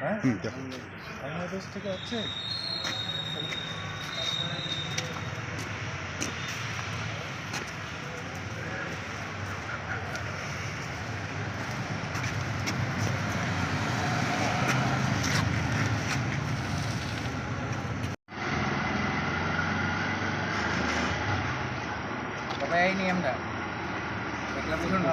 হ্যাঁ বাংলাদেশ থেকে আছে কবে আইনি আমরা একলা বুঝুন না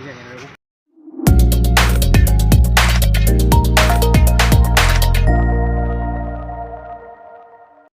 Il